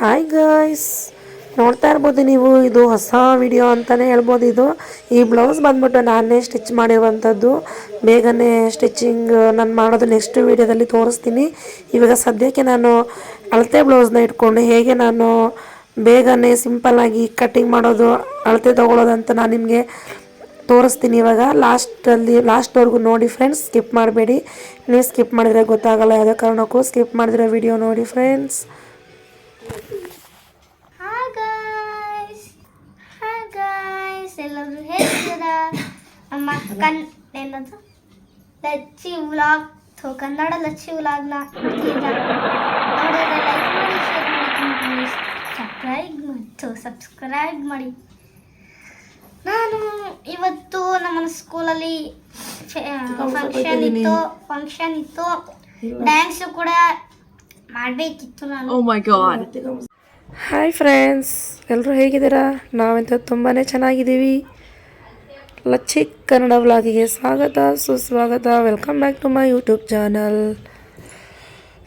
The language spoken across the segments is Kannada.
ಹಾಯ್ ಗಾಯ್ಸ್ ನೋಡ್ತಾ ಇರ್ಬೋದು ನೀವು, ಇದು ಹೊಸ ವಿಡಿಯೋ ಅಂತಲೇ ಹೇಳ್ಬೋದು ಇದು. ಈ ಬ್ಲೌಸ್ ಬಂದ್ಬಿಟ್ಟು ನಾನೇ ಸ್ಟಿಚ್ ಮಾಡಿರುವಂಥದ್ದು. ಬೇಗನೆ ಸ್ಟಿಚಿಂಗ್ ನಾನು ಮಾಡೋದು ನೆಕ್ಸ್ಟ್ ವಿಡಿಯೋದಲ್ಲಿ ತೋರಿಸ್ತೀನಿ. ಇವಾಗ ಸದ್ಯಕ್ಕೆ ನಾನು ಅಳತೆ ಬ್ಲೌಸ್ನ ಇಟ್ಕೊಂಡು ಹೇಗೆ ನಾನು ಬೇಗನೆ ಸಿಂಪಲ್ಲಾಗಿ ಕಟ್ಟಿಂಗ್ ಮಾಡೋದು, ಅಳತೆ ಅಂತ ನಾನು ನಿಮಗೆ ತೋರಿಸ್ತೀನಿ ಇವಾಗ. ಲಾಸ್ಟಲ್ಲಿ ಲಾಸ್ಟ್ವರೆಗೂ ನೋಡಿ ಫ್ರೆಂಡ್ಸ್ ಸ್ಕಿಪ್ ಮಾಡಬೇಡಿ. ನೀವು ಸ್ಕಿಪ್ ಮಾಡಿದರೆ ಗೊತ್ತಾಗಲ್ಲ ಯಾವುದೇ ಕಾರಣಕ್ಕೂ. ಸ್ಕಿಪ್ ಮಾಡಿದರೆ ವಿಡಿಯೋ ನೋಡಿ ಫ್ರೆಂಡ್ಸ್ ಎಲ್ಲರೂ ಹೇಗಿದ್ದೀರಾ ನಮ್ಮ ಕನ್ ಏನದು? ಲಚ್ಚಿ ವ್ಲಾಗ್. ಥೋ ಕನ್ನಡ ಲಚ್ಚಿ ವ್ಲಾಗ್ನ ನೋಡಿದ್ರೆ ಲೈಕ್ ಮಾಡಿ ಶೇರ್ ಮಾಡಿ ಸಬ್ಸ್ಕ್ರೈಬ್ ಮಾಡಿ ಥೋ ಸಬ್ಸ್ಕ್ರೈಬ್ ಮಾಡಿ. ನಾನು ಇವತ್ತು ನಮ್ಮ ಸ್ಕೂಲಲ್ಲಿ ಫಂಕ್ಷನ್ ಇತ್ತು. ಫಂಕ್ಷನ್ ಇತ್ತು. ಡ್ಯಾನ್ಸ್ ಕೂಡ ಮಾಡಬೇಕಿತ್ತು ನಾನು. Oh my god hi friends ಎಲ್ಲರೂ ಹೇಗಿದ್ದೀರಾ? ನಾವೆಂತ ತುಂಬಾ ಚೆನ್ನಾಗಿದ್ದೀವಿ. ಲಚ್ಚಿ ಕನ್ನಡ ವ್ಲಾಗಿಗೆ ಸ್ವಾಗತ ಸುಸ್ವಾಗತ. Welcome back to my YouTube channel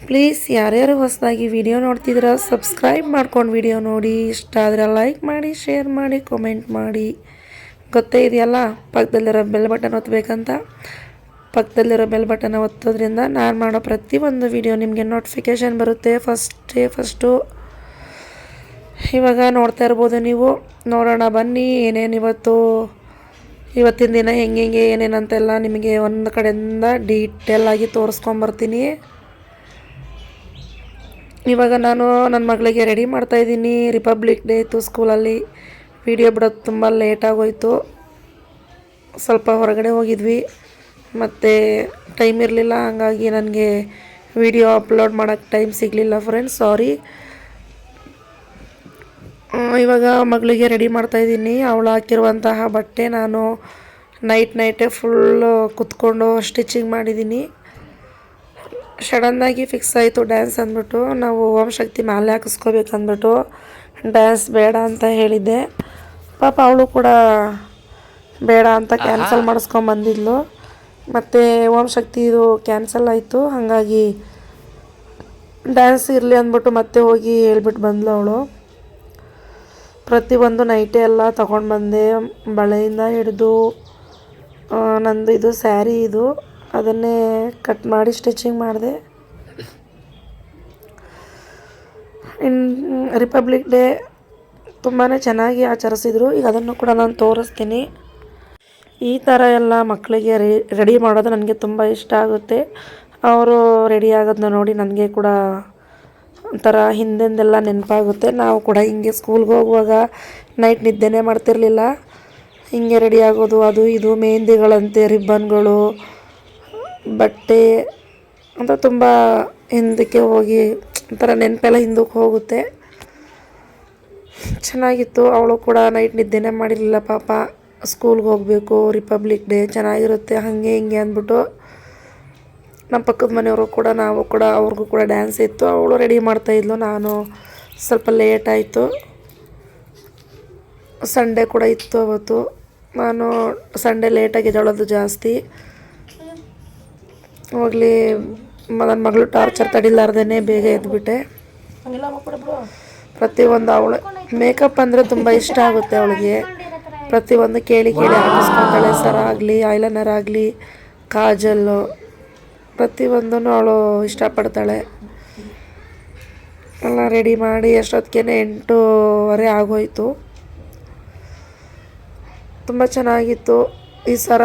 please ಯಾರ್ಯಾರು ಹೊಸದಾಗಿ ವಿಡಿಯೋ ನೋಡ್ತಿದ್ದೀರಾ ಸಬ್ಸ್ಕ್ರೈಬ್ ಮಾಡ್ಕೊಂಡು ವಿಡಿಯೋ ನೋಡಿ. ಇಷ್ಟ ಆದರೆ ಲೈಕ್ ಮಾಡಿ ಶೇರ್ ಮಾಡಿ ಕಾಮೆಂಟ್ ಮಾಡಿ. ಗೊತ್ತೇ ಇದೆಯಲ್ಲ? ಪಕ್ಕದಲ್ಲಿರೋ ಬೆಲ್ ಬಟನ್ ಒತ್ತಬೇಕಂತ ಪಕ್ಕದಲ್ಲಿರೋ ಬೆಲ್ ಬಟನ್ ಒತ್ತೋದ್ರಿಂದ ನಾನು ಮಾಡೋ ಪ್ರತಿಯೊಂದು ವಿಡಿಯೋ ನಿಮಗೆ ನೋಟಿಫಿಕೇಷನ್ ಬರುತ್ತೆ. ಫಸ್ಟೇ ಫಸ್ಟು ಇವಾಗ ನೋಡ್ತಾ ಇರ್ಬೋದು ನೀವು. ನೋಡೋಣ, ಬನ್ನಿ, ಏನೇನು ಇವತ್ತು, ಇವತ್ತಿನ ದಿನ ಹೆಂಗೆ ಹೆಂಗೆ ಏನೇನಂತೆಲ್ಲ ನಿಮಗೆ ಒಂದು ಕಡೆಯಿಂದ ಡೀಟೇಲ್ ಆಗಿ ತೋರಿಸ್ಕೊಂಬರ್ತೀನಿ ಇವಾಗ ನಾನು ನನ್ನ ಮಗಳಿಗೆ ರೆಡಿ ಮಾಡ್ತಾಯಿದ್ದೀನಿ ರಿಪಬ್ಲಿಕ್ ಡೇ ಇತ್ತು ಸ್ಕೂಲಲ್ಲಿ ವಿಡಿಯೋ ಬಿಡೋದು ತುಂಬ ಲೇಟಾಗೋಯ್ತು ಸ್ವಲ್ಪ ಹೊರಗಡೆ ಹೋಗಿದ್ವಿ. ಮತ್ತು ಟೈಮ್ ಇರಲಿಲ್ಲ ಹಾಗಾಗಿ ನನಗೆ ವಿಡಿಯೋ ಅಪ್ಲೋಡ್ ಮಾಡೋಕ್ಕೆ ಟೈಮ್ ಸಿಗಲಿಲ್ಲ ಫ್ರೆಂಡ್ಸ್ ಸಾರಿ ಇವಾಗ ಮಗಳಿಗೆ ರೆಡಿ ಮಾಡ್ತಾಯಿದ್ದೀನಿ ಅವಳು ಹಾಕಿರುವಂತಹ ಬಟ್ಟೆ ನಾನು ನೈಟ್ ನೈಟೇ ಫುಲ್ಲು ಕುತ್ಕೊಂಡು ಸ್ಟಿಚಿಂಗ್ ಮಾಡಿದ್ದೀನಿ. ಸಡನ್ನಾಗಿ ಫಿಕ್ಸ್ ಆಯಿತು ಡ್ಯಾನ್ಸ್ ಅಂದ್ಬಿಟ್ಟು. ನಾವು ಓಂ ಶಕ್ತಿ ಮಾಲೆ ಹಾಕಿಸ್ಕೋಬೇಕು ಅಂದ್ಬಿಟ್ಟು ಡ್ಯಾನ್ಸ್ ಬೇಡ ಅಂತ ಹೇಳಿದ್ದೆ. ಪಾಪ ಅವಳು ಕೂಡ ಬೇಡ ಅಂತ ಕ್ಯಾನ್ಸಲ್ ಮಾಡಿಸ್ಕೊಂಬಂದಿದ್ಲು. ಮತ್ತು ಓಂ ಶಕ್ತಿ ಇದು ಕ್ಯಾನ್ಸಲ್ ಆಯಿತು. ಹಾಗಾಗಿ ಡ್ಯಾನ್ಸ್ ಇರಲಿ ಅಂದ್ಬಿಟ್ಟು ಮತ್ತೆ ಹೋಗಿ ಹೇಳ್ಬಿಟ್ಟು ಬಂದ್ಲು ಅವಳು. ಪ್ರತಿಯೊಂದು ನೈಟೇ ಎಲ್ಲ ತಗೊಂಡು ಬಂದೆ. ಬಳೆಯಿಂದ ಹಿಡಿದು ನಂದು ಇದು ಸ್ಯಾರಿ ಇದು. ಅದನ್ನೇ ಕಟ್ ಮಾಡಿ ಸ್ಟಿಚಿಂಗ್ ಮಾಡಿದೆ. ಇನ್ ರಿಪಬ್ಲಿಕ್ ಡೇ ತುಂಬಾ ಚೆನ್ನಾಗಿ ಆಚರಿಸಿದರು. ಈಗ ಅದನ್ನು ಕೂಡ ನಾನು ತೋರಿಸ್ತೀನಿ. ಈ ಥರ ಎಲ್ಲ ಮಕ್ಕಳಿಗೆ ರೆಡಿ ಮಾಡೋದು ನನಗೆ ತುಂಬ ಇಷ್ಟ ಆಗುತ್ತೆ. ಅವರು ರೆಡಿ ಆಗೋದನ್ನ ನೋಡಿ ನನಗೆ ಕೂಡ ಒಂಥರ ಹಿಂದೆಂದೆಲ್ಲ ನೆನಪಾಗುತ್ತೆ. ನಾವು ಕೂಡ ಹಿಂಗೆ ಸ್ಕೂಲ್ಗೆ ಹೋಗುವಾಗ ನೈಟ್ ನಿದ್ದೆನೇ ಮಾಡ್ತಿರಲಿಲ್ಲ. ಹಿಂಗೆ ರೆಡಿ ಆಗೋದು, ಅದು ಇದು, ಮೆಹಂದಿಗಳಂತೆ, ರಿಬ್ಬನ್ಗಳು, ಬಟ್ಟೆ, ಅಂತ ತುಂಬ ಹಿಂದಕ್ಕೆ ಹೋಗಿ ಒಂಥರ ನೆನಪೆಲ್ಲ ಹಿಂದಕ್ಕೆ ಹೋಗುತ್ತೆ. ಚೆನ್ನಾಗಿತ್ತು. ಅವಳು ಕೂಡ ನೈಟ್ ನಿದ್ದೆನೇ ಮಾಡಿರಲಿಲ್ಲ ಪಾಪ. ಸ್ಕೂಲ್ಗೆ ಹೋಗಬೇಕು ರಿಪಬ್ಲಿಕ್ ಡೇ ಚೆನ್ನಾಗಿರುತ್ತೆ ಹಾಗೆ ಹಿಂಗೆ ಅಂದ್ಬಿಟ್ಟು ನಮ್ಮ ಪಕ್ಕದ ಮನೆಯವರು ಕೂಡ ನಾವು ಕೂಡ ಅವ್ರಿಗೂ ಕೂಡ ಡ್ಯಾನ್ಸ್ ಇತ್ತು. ಅವಳು ರೆಡಿ ಮಾಡ್ತಾಯಿದ್ಲು ನಾನು ಸ್ವಲ್ಪ ಲೇಟ್ ಆಯಿತು. ಸಂಡೇ ಕೂಡ ಇತ್ತು ಅವತ್ತು. ನಾನು ಸಂಡೇ ಲೇಟಾಗಿ ಎದ್ದೇಳೋದು ಜಾಸ್ತಿ. ಹೋಗಲಿ ನನ್ನ ಮಗಳು ಟಾರ್ಚರ್ ತಡಿಲಾರ್ದೇ ಬೇಗ ಎದ್ಬಿಟ್ಟೆ. ಪ್ರತಿಯೊಂದು ಅವಳು ಮೇಕಪ್ ಅಂದರೆ ತುಂಬ ಇಷ್ಟ ಆಗುತ್ತೆ ಅವಳಿಗೆ. ಪ್ರತಿಯೊಂದು ಕೇಳಿ ಕೇಳಿ ಹಾಕಿಸ್ಕೊತಾಳೆ ಸರ ಆಗಲಿ ಐಲೈನರ್ ಆಗಲಿ ಕಾಜಲ್ಲು ಪ್ರತಿಯೊಂದೂ ಅವಳು ಇಷ್ಟಪಡ್ತಾಳೆ. ಎಲ್ಲ ರೆಡಿ ಮಾಡಿ ಎಷ್ಟೊತ್ತಿಗೆ ಎಂಟೂವರೆ ಆಗೋಯ್ತು. ತುಂಬ ಚೆನ್ನಾಗಿತ್ತು. ಈ ಸರ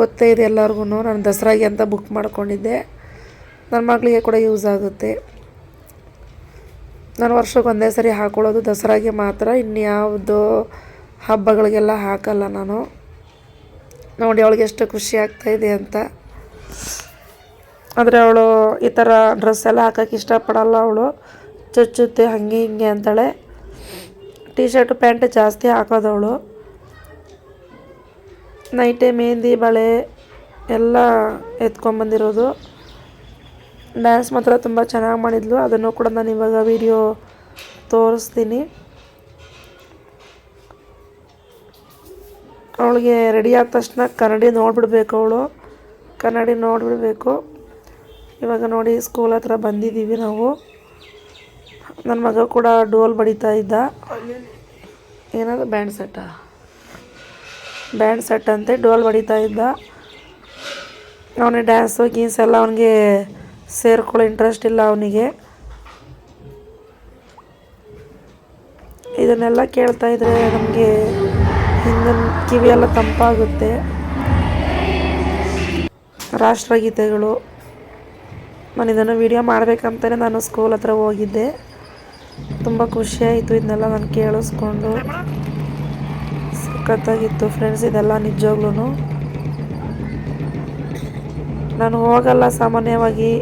ಗೊತ್ತೇ ಇದೆ ಎಲ್ಲರಿಗೂ ನಾನು ದಸರಾಗೆ ಅಂತ ಬುಕ್ ಮಾಡ್ಕೊಂಡಿದ್ದೆ. ನನ್ನ ಮಗಳಿಗೆ ಕೂಡ ಯೂಸ್ ಆಗುತ್ತೆ. ನಾನು ವರ್ಷಕ್ಕೆ ಒಂದೇ ಸರಿ ಹಾಕ್ಕೊಳ್ಳೋದು ದಸರಾಗೆ ಮಾತ್ರ. ಇನ್ಯಾವುದು ಹಬ್ಬಗಳಿಗೆಲ್ಲ ಹಾಕಲ್ಲ ನಾನು. ನೋಡಿ, ಅವಳಿಗೆ ಎಷ್ಟು ಖುಷಿ ಆಗ್ತಾಯಿದೆ ಅಂತ. ಆದರೆ ಅವಳು ಈ ಥರ ಡ್ರೆಸ್ ಎಲ್ಲ ಹಾಕೋಕ್ಕೆ ಇಷ್ಟಪಡಲ್ಲ ಅವಳು. ಚುಚ್ಚುತ್ತೆ, ಹಂಗೆ ಹಿಂಗೆ ಅಂತಾಳೆ. ಟೀ ಶರ್ಟು ಪ್ಯಾಂಟ್ ಜಾಸ್ತಿ ಹಾಕೋದವಳು ನೈಟೆ ಮೆಹಂದಿ ಬಳೆ ಎಲ್ಲ ಎತ್ಕೊಂಬಂದಿರೋದು ಡ್ಯಾನ್ಸ್ ಮಾತ್ರ ತುಂಬ ಚೆನ್ನಾಗಿ ಮಾಡಿದ್ಲು. ಅದನ್ನು ಕೂಡ ನಾನು ಇವಾಗ ವಿಡಿಯೋ ತೋರಿಸ್ತೀನಿ. ಅವಳಿಗೆ ರೆಡಿ ಆದ ತಕ್ಷಣ ಕನ್ನಡಿ ನೋಡಿಬಿಡ್ಬೇಕು ಅವಳು. ಕನ್ನಡಿ ನೋಡಿಬಿಡ್ಬೇಕು. ಇವಾಗ ನೋಡಿ ಸ್ಕೂಲ್ ಹತ್ರ ಬಂದಿದ್ದೀವಿ ನಾವು. ನನ್ನ ಮಗ ಕೂಡ ಡೋಲ್ ಬಡಿತಾ ಇದ್ದ. ಏನದು ಬ್ಯಾಂಡ್ ಸೆಟ್ಟ ಬ್ಯಾಂಡ್ ಸೆಟ್ ಅಂತೆ ಡೋಲ್ ಬಡಿತಾ ಇದ್ದ. ಅವನಿಗೆ ಡ್ಯಾನ್ಸು ಗೀನ್ಸ್ ಎಲ್ಲ ಅವನಿಗೆ ಸೇರ್ಕೊಳ್ಳೋ ಇಂಟ್ರೆಸ್ಟ್ ಇಲ್ಲ ಅವನಿಗೆ. ಇದನ್ನೆಲ್ಲ ಕೇಳ್ತಾ ಇದ್ರೆ ನಮಗೆ ಹಿಂದಿನ ಕಿವಿಯೆಲ್ಲ ತಂಪಾಗುತ್ತೆ. ರಾಷ್ಟ್ರಗೀತೆಗಳು. ನಾನು ಇದನ್ನು ವಿಡಿಯೋ ಮಾಡಬೇಕಂತಲೇ ನಾನು ಸ್ಕೂಲ್ ಹತ್ರ ಹೋಗಿದ್ದೆ. ತುಂಬ ಖುಷಿಯಾಯಿತು ಇದನ್ನೆಲ್ಲ ನಾನು ಕೇಳಿಸ್ಕೊಂಡು. ಸಖತ್ತಾಗಿತ್ತು ಫ್ರೆಂಡ್ಸ್ ಇದೆಲ್ಲ ನಿಜವಾಗ್ಲೂ ನಾನು ಹೋಗಲ್ಲ ಸಾಮಾನ್ಯವಾಗಿ.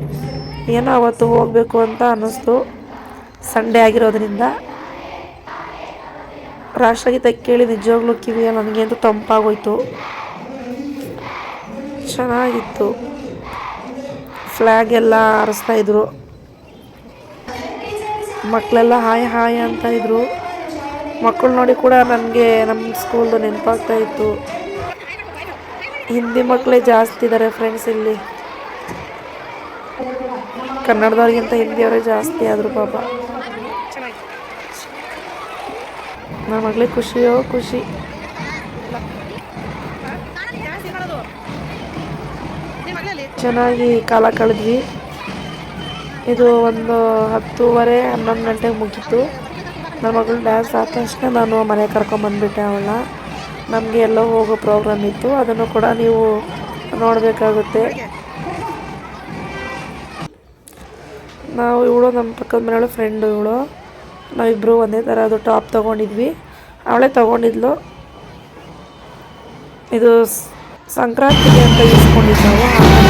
ಏನೋ ಅವತ್ತು ಹೋಗಬೇಕು ಅಂತ ಅನ್ನಿಸ್ತು. ಸಂಡೇ ಆಗಿರೋದ್ರಿಂದ. ರಾಷ್ಟ್ರಗೀತೆ ಕೇಳಿ ನಿಜವಾಗ್ಲೂ ಕಿವಿಯ ನನಗೆ ಅಂತೂ ತಂಪಾಗೋಯ್ತು. ಚೆನ್ನಾಗಿತ್ತು. ಫ್ಲ್ಯಾಗ್ ಎಲ್ಲ ಹಾರಿಸ್ತಾ ಇದ್ರು. ಮಕ್ಕಳೆಲ್ಲ ಹಾಯ್ ಹಾಯ್ ಅಂತ ಇದ್ರು. ಮಕ್ಕಳು ನೋಡಿ ಕೂಡ ನನಗೆ ನಮ್ಮ ಸ್ಕೂಲ್ದು ನೆನಪಾಗ್ತಾ ಇತ್ತು. ಹಿಂದಿ ಮಕ್ಕಳೇ ಜಾಸ್ತಿ ಇದ್ದಾರೆ ಫ್ರೆಂಡ್ಸ್ ಇಲ್ಲಿ. ಕನ್ನಡದವ್ರಿಗಿಂತ ಹಿಂದಿಯವರೇ ಜಾಸ್ತಿ ಆದರು ಪಾಪ. ನನ್ನ ಮಗಳಿಗೆ ಖುಷಿಯೋ ಖುಷಿ. ಚೆನ್ನಾಗಿ ಕಾಲ ಕಳೆದ್ವಿ. ಇದು ಒಂದು ಹತ್ತೂವರೆ ಹನ್ನೊಂದು ಗಂಟೆಗೆ ಮುಗೀತು. ನನ್ನ ಮಗಳು ಡ್ಯಾನ್ಸ್ ಆದ ತಕ್ಷಣ ನಾನು ಮನೆಗೆ ಕರ್ಕೊಂಬಂದುಬಿಟ್ಟೆ ಅವಳನ್ನ. ನಮಗೆ ಎಲ್ಲೋ ಹೋಗೋ ಪ್ರೋಗ್ರಾಮ್ ಇತ್ತು. ಅದನ್ನು ಕೂಡ ನೀವು ನೋಡಬೇಕಾಗುತ್ತೆ. ನಾವು ಇವಳು ನಮ್ಮ ಪಕ್ಕದ ಮನೆಯವಳು ಫ್ರೆಂಡು ಇವಳು. ನಾವಿಬ್ಬರು ಒಂದೇ ಥರದ್ದು ಟಾಪ್ ತೊಗೊಂಡಿದ್ವಿ. ಅವಳೇ ತೊಗೊಂಡಿದ್ಲು. ಇದು ಸಂಕ್ರಾಂತಿಗೆ ಅಂತ ಇಸ್ಕೊಂಡಿದ್ದು ನಾವು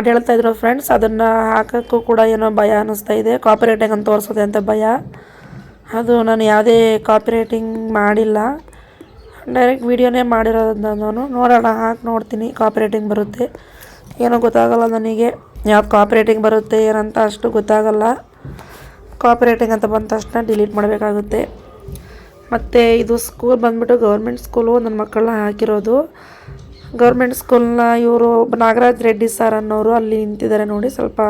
ಹಾಡು ಹೇಳ್ತಾ ಇದ್ರು ಫ್ರೆಂಡ್ಸ್ ಅದನ್ನು ಹಾಕೋಕ್ಕೂ ಕೂಡ ಏನೋ ಭಯ ಅನ್ನಿಸ್ತಾ ಇದೆ. ಕಾಪಿರೈಟಿಂಗ್ ಅಂತ ತೋರಿಸೋದೆ ಅಂತ ಭಯ. ಅದು ನಾನು ಯಾವುದೇ ಕಾಪಿರೈಟಿಂಗ್ ಮಾಡಿಲ್ಲ. ಡೈರೆಕ್ಟ್ ವೀಡಿಯೋನೇ ಮಾಡಿರೋದು ನಾನು ನೋಡೋಣ, ಹಾಕಿ ನೋಡ್ತೀನಿ ಕಾಪಿರೈಟಿಂಗ್ ಬರುತ್ತೆ. ಏನೋ ಗೊತ್ತಾಗಲ್ಲ ನನಗೆ, ಯಾವ ಕಾಪಿ ರೈಟಿಂಗ್ ಬರುತ್ತೆ, ಏನಂತ ಅಷ್ಟು ಗೊತ್ತಾಗಲ್ಲ. ಕಾಪಿರೈಟಿಂಗ್ ಅಂತ ಬಂದ ತಕ್ಷಣ ಡಿಲೀಟ್ ಮಾಡಬೇಕಾಗುತ್ತೆ. ಮತ್ತು ಇದು ಸ್ಕೂಲ್ ಬಂದ್ಬಿಟ್ಟು ಗೌರ್ಮೆಂಟ್ ಸ್ಕೂಲು ನನ್ನ ಮಕ್ಕಳನ್ನ ಹಾಕಿರೋದು. ಗೌರ್ಮೆಂಟ್ ಸ್ಕೂಲ್ನ ಇವರು ನಾಗರಾಜ್ ರೆಡ್ಡಿ ಸರ್ ಅನ್ನೋರು ಅಲ್ಲಿ ನಿಂತಿದ್ದಾರೆ ನೋಡಿ, ಸ್ವಲ್ಪ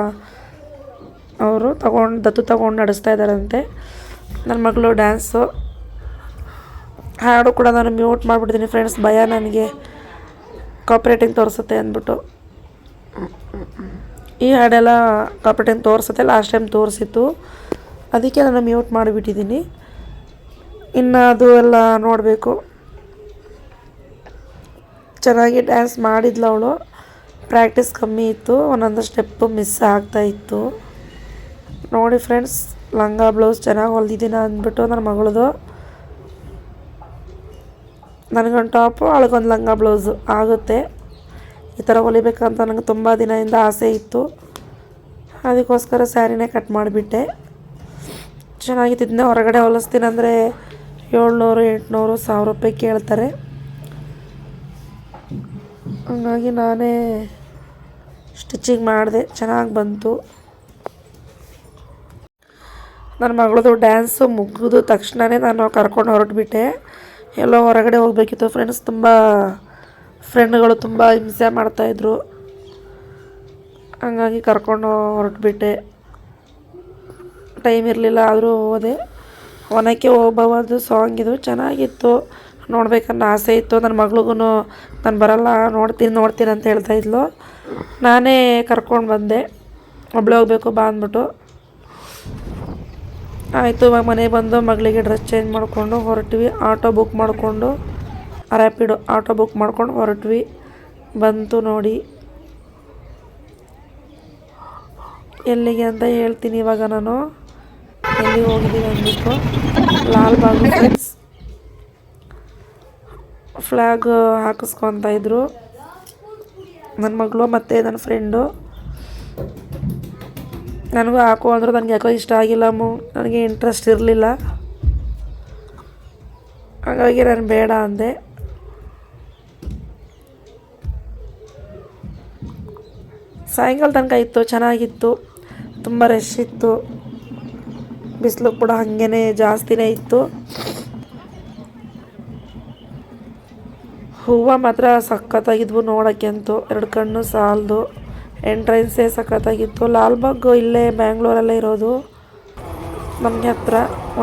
ಅವರು ತಗೊಂಡು, ದತ್ತು ತಗೊಂಡು ನಡೆಸ್ತಾ ಇದ್ದಾರಂತೆ. ನನ್ನ ಮಗಳು ಡ್ಯಾನ್ಸು ಹಾಡು ಕೂಡ ನಾನು ಮ್ಯೂಟ್ ಮಾಡಿಬಿಡ್ತೀನಿ ಫ್ರೆಂಡ್ಸ್ ಭಯ ನನಗೆ. ಕಾಪ್ರೇಟಿಂಗ್ ತೋರಿಸುತ್ತೆ ಅಂದ್ಬಿಟ್ಟು. ಈ ಹಾಡೆಲ್ಲ ಕಾಪ್ರೇಟಿಂಗ್ ತೋರಿಸುತ್ತೆ ಲಾಸ್ಟ್ ಟೈಮ್ ತೋರಿಸಿತ್ತು. ಅದಕ್ಕೆ ನಾನು ಮ್ಯೂಟ್ ಮಾಡಿಬಿಟ್ಟಿದ್ದೀನಿ ಇನ್ನು ಅದು ಎಲ್ಲ ನೋಡಬೇಕು. ಚೆನ್ನಾಗಿ ಡ್ಯಾನ್ಸ್ ಮಾಡಿದ್ಲು ಅವಳು. ಪ್ರಾಕ್ಟೀಸ್ ಕಮ್ಮಿ ಇತ್ತು, ಒಂದೊಂದು ಸ್ಟೆಪ್ಪು ಮಿಸ್ ಆಗ್ತಾ ಇತ್ತು. ನೋಡಿ ಫ್ರೆಂಡ್ಸ್ ಲಂಗ ಬ್ಲೌಸ್ ಚೆನ್ನಾಗಿ ಹೊಲಿದಿದ್ದೀನಿ ಅಂದ್ಬಿಟ್ಟು ನನ್ನ ಮಗಳದು. ನನಗೊಂದು ಟಾಪು ಅವಳಿಗೊಂದು ಲಂಗ ಬ್ಲೌಸು ಆಗುತ್ತೆ. ಈ ಥರ ಹೊಲಿಬೇಕಂತ ನನಗೆ ತುಂಬ ದಿನದಿಂದ ಆಸೆ ಇತ್ತು. ಅದಕ್ಕೋಸ್ಕರ ಸ್ಯಾರಿನೇ ಕಟ್ ಮಾಡಿಬಿಟ್ಟೆ. ಚೆನ್ನಾಗಿತ್ತು ಇದನ್ನ ಹೊರಗಡೆ ಹೊಲಿಸ್ತೀನಿ ಅಂದರೆ ಏಳ್ನೂರು, ಎಂಟುನೂರು, ಸಾವಿರ ರೂಪಾಯಿ ಕೇಳ್ತಾರೆ. ಹಂಗಾಗಿ ನಾನೇ ಸ್ಟಿಚಿಂಗ್ ಮಾಡಿದೆ. ಚೆನ್ನಾಗಿ ಬಂತು. ನನ್ನ ಮಗಳದು ಡ್ಯಾನ್ಸು ಮುಗಿದ ತಕ್ಷಣವೇ ನಾನು ಕರ್ಕೊಂಡು ಹೊರಟ್ಬಿಟ್ಟೆ. ಎಲ್ಲೋ ಹೊರಗಡೆ ಹೋಗಬೇಕಿತ್ತು. ಫ್ರೆಂಡ್ಸ್ ತುಂಬ ಫ್ರೆಂಡ್ಗಳು ತುಂಬ ಹಿಂಸೆ ಮಾಡ್ತಾಯಿದ್ರು ಹಂಗಾಗಿ ಕರ್ಕೊಂಡು ಹೊರಟ್ಬಿಟ್ಟೆ. ಟೈಮ್ ಇರಲಿಲ್ಲ, ಆದರೂ ಹೋದೆ. ಒನಕ್ಕೆ ಓಬವ್ವದು ಸಾಂಗ್ ಇದು ಚೆನ್ನಾಗಿತ್ತು. ನೋಡ್ಬೇಕನ್ನೋ ಆಸೆ ಇತ್ತು. ನನ್ನ ಮಗಳಿಗೂ ನಾನು ಬರಲ್ಲ, ನೋಡ್ತೀನಿ ನೋಡ್ತೀನಿ ಅಂತ ಹೇಳ್ತಾ ಇದ್ಲು. ನಾನೇ ಕರ್ಕೊಂಡು ಬಂದೆ. ಒಬ್ಬಳೇ ಹೋಗ್ಬೇಕು ಬಾ ಅಂದ್ಬಿಟ್ಟು. ಆಯಿತು, ಇವಾಗ ಮನೆಗೆ ಬಂದು ಮಗಳಿಗೆ ಡ್ರೆಸ್ ಚೇಂಜ್ ಮಾಡಿಕೊಂಡು ಹೊರಟ್ವಿ. ಆಟೋ ಬುಕ್ ಮಾಡಿಕೊಂಡು ರ್ಯಾಪಿಡೋ ಆಟೋ ಬುಕ್ ಮಾಡ್ಕೊಂಡು ಹೊರಟ್ವಿ. ಬಂತು ನೋಡಿ. ಎಲ್ಲಿಗೆ ಅಂತ ಹೇಳ್ತೀನಿ ಇವಾಗ ನಾನು. ಎಲ್ಲಿ ಹೋಗಿದ್ದೀನಿ ಅಂದ್ಬಿಟ್ಟು. ಲಾಲ್ ಬಾಗ್ ಫ್ರೆಂಡ್ಸ್ ಫ್ಲ್ಯಾಗ್ ಹಾಕಿಸ್ಕೊತ ಇದ್ರು. ನನ್ನ ಮಗಳು ಮತ್ತು ನನ್ನ ಫ್ರೆಂಡು ನನಗೂ ಹಾಕು ಅಂದರು. ನನಗೆ ಯಾಕೋ ಇಷ್ಟ ಆಗಿಲ್ಲ ಮು. ನನಗೆ ಇಂಟ್ರೆಸ್ಟ್ ಇರಲಿಲ್ಲ. ಹಾಗಾಗಿ ನಾನು ಬೇಡ ಅಂದೆ. ಸಾಯಂಕಾಲ ತನಕ ಇತ್ತು. ಚೆನ್ನಾಗಿತ್ತು. ತುಂಬ ರಶ್ ಇತ್ತು. ಬಿಸಿಲು ಕೂಡ ಹಾಗೇ ಜಾಸ್ತಿನೇ ಇತ್ತು. ಹೂವು ಮಾತ್ರ ಸಖತ್ತಾಗಿದ್ವು ನೋಡೋಕ್ಕೆ ಅಂತೂ. ಎರಡು ಕಣ್ಣು ಸಾಲದು. ಎಂಟ್ರೆನ್ಸೇ ಸಖತ್ತಾಗಿತ್ತು. ಲಾಲ್ಬಾಗ್ ಇಲ್ಲೇ ಬ್ಯಾಂಗ್ಳೂರಲ್ಲೇ ಇರೋದು. ನಮಗೆ ಹತ್ರ